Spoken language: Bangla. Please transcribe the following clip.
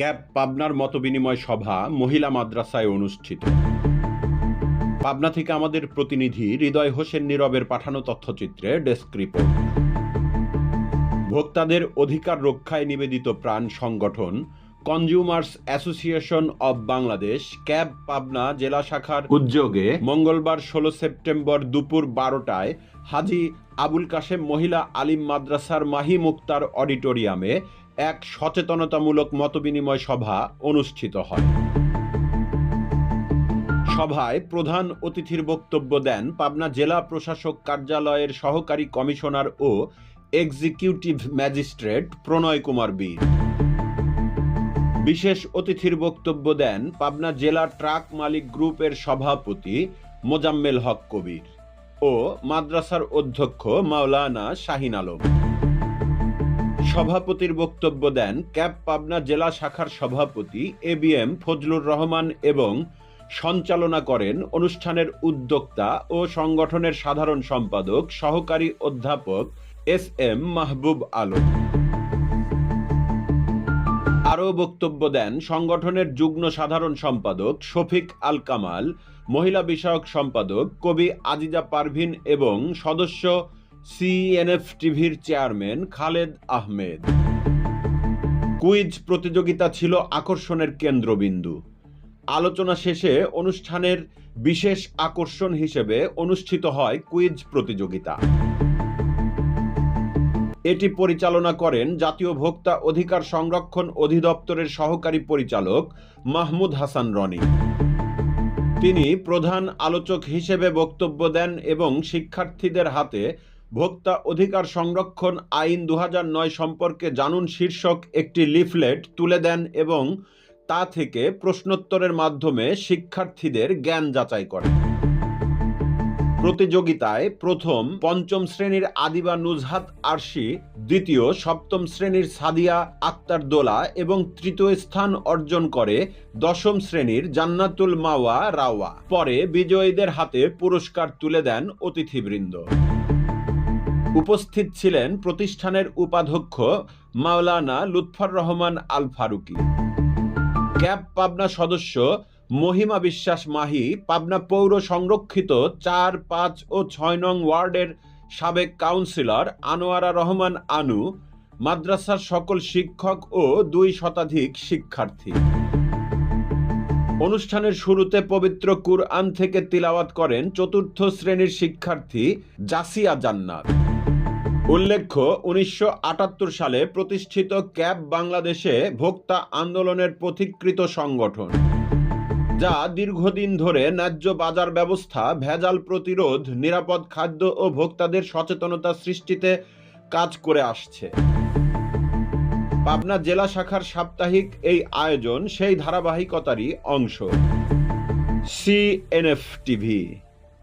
ক্যাব পাবনার মতবিনিময় সভা মহিলা মাদ্রাসায় অনুষ্ঠিত। পাবনা থেকে আমাদের প্রতিনিধি হৃদয় হোসেন নীরবের পাঠানো তথ্যচিত্রে ডেস্ক রিপোর্ট। ভোক্তাদের অধিকার রক্ষায় নিবেদিত প্রাণ সংগঠন consumers association of Bangladesh CAB Pabna জেলা শাখার উদ্যোগে মঙ্গলবার ষোলো সেপ্টেম্বর দুপুর বারোটায় হাজি আবুল কাশেম মহিলা আলিম মাদ্রাসার মাহি মুক্তার অডিটোরিয়ামে এক সচেতনতামূলক মতবিনিময় সভা অনুষ্ঠিত হয়। সভায় প্রধান অতিথির বক্তব্য দেন পাবনা জেলা প্রশাসক কার্যালয়ের সহকারী কমিশনার ও এক্সিকিউটিভ ম্যাজিস্ট্রেট প্রণয় কুমার বীর। বিশেষ অতিথির বক্তব্য দেন পাবনা জেলা ট্রাক মালিক গ্রুপের সভাপতি মোজাম্মেল হক কবির ও মাদ্রাসার অধ্যক্ষ মাওলানা শাহিন আলম। সভাপতির বক্তব্য দেন ক্যাব পাবনা জেলা শাখার সভাপতি A B M Fazlur Rahman এবং সঞ্চালনা করেন অনুষ্ঠানের উদ্যোক্তা ও সংগঠনের সাধারণ সম্পাদক সহকারী অধ্যাপক এস এম মাহবুব আলম। আরও বক্তব্য দেন সংগঠনের যুগ্ম সাধারণ সম্পাদক শফিক আল কামাল, মহিলা বিষয়ক সম্পাদক কবি আজিজা পারভিন এবং সদস্য সিএনএফ টিভির চেয়ারম্যান খালেদ আহমেদ। কুইজ প্রতিযোগিতা ছিল আকর্ষণের কেন্দ্রবিন্দু। আলোচনা শেষে অনুষ্ঠানের বিশেষ আকর্ষণ হিসেবে অনুষ্ঠিত হয় কুইজ প্রতিযোগিতা। এটি পরিচালনা করেন জাতীয় ভোক্তা অধিকার সংরক্ষণ অধিদপ্তরের সহকারী পরিচালক মাহমুদ হাসান রনি। তিনি প্রধান আলোচক হিসেবে বক্তব্য দেন এবং শিক্ষার্থীদের হাতে ভোক্তা অধিকার সংরক্ষণ আইন দু সম্পর্কে জানুন শীর্ষক একটি লিফলেট তুলে দেন এবং তা থেকে প্রশ্নোত্তরের মাধ্যমে শিক্ষার্থীদের জ্ঞান যাচাই করেন। প্রতিযোগিতায় প্রথম, পঞ্চম শ্রেণির আদিবা নুজহাত আরশি, দ্বিতীয়, সপ্তম শ্রেণির সাদিয়া আক্তার দোলা এবং তৃতীয় স্থান অর্জন করে দশম শ্রেণির জান্নাতুল মাওয়া রাওয়া। পরে বিজয়ীদের হাতে পুরস্কার তুলে দেন অতিথিবৃন্দ। উপস্থিত ছিলেন প্রতিষ্ঠানের উপাধ্যক্ষ মাওলানা লুৎফর রহমান আল ফারুকি ক্যাব পাবনা সদস্য মহিমা বিশ্বাস মাহি পাবনা পৌর সংরক্ষিত চার, পাঁচ ও ছয় নং ওয়ার্ডের সাবেক কাউন্সিলর আনোয়ারা রহমান আনু, মাদ্রাসার সকল শিক্ষক ও দুই শতাধিক শিক্ষার্থী। অনুষ্ঠানের শুরুতে পবিত্র কুরআন থেকে তিলাওয়াত করেন চতুর্থ শ্রেণির শিক্ষার্থী জাসিয়া জান্নাত। উল্লেখ্য, উনিশশো আটাত্তর সালে প্রতিষ্ঠিত ক্যাব বাংলাদেশে ভোক্তা আন্দোলনের পথিকৃত সংগঠন, যা দীর্ঘদিন ধরে ন্যায্য বাজার ব্যবস্থা, ভেজাল প্রতিরোধ, নিরাপদ খাদ্য ও ভোক্তাদের সচেতনতা সৃষ্টিতে কাজ করে আসছে। পাবনা জেলা শাখার সাপ্তাহিক এই আয়োজন সেই ধারাবাহিকতারই অংশ। CNF TV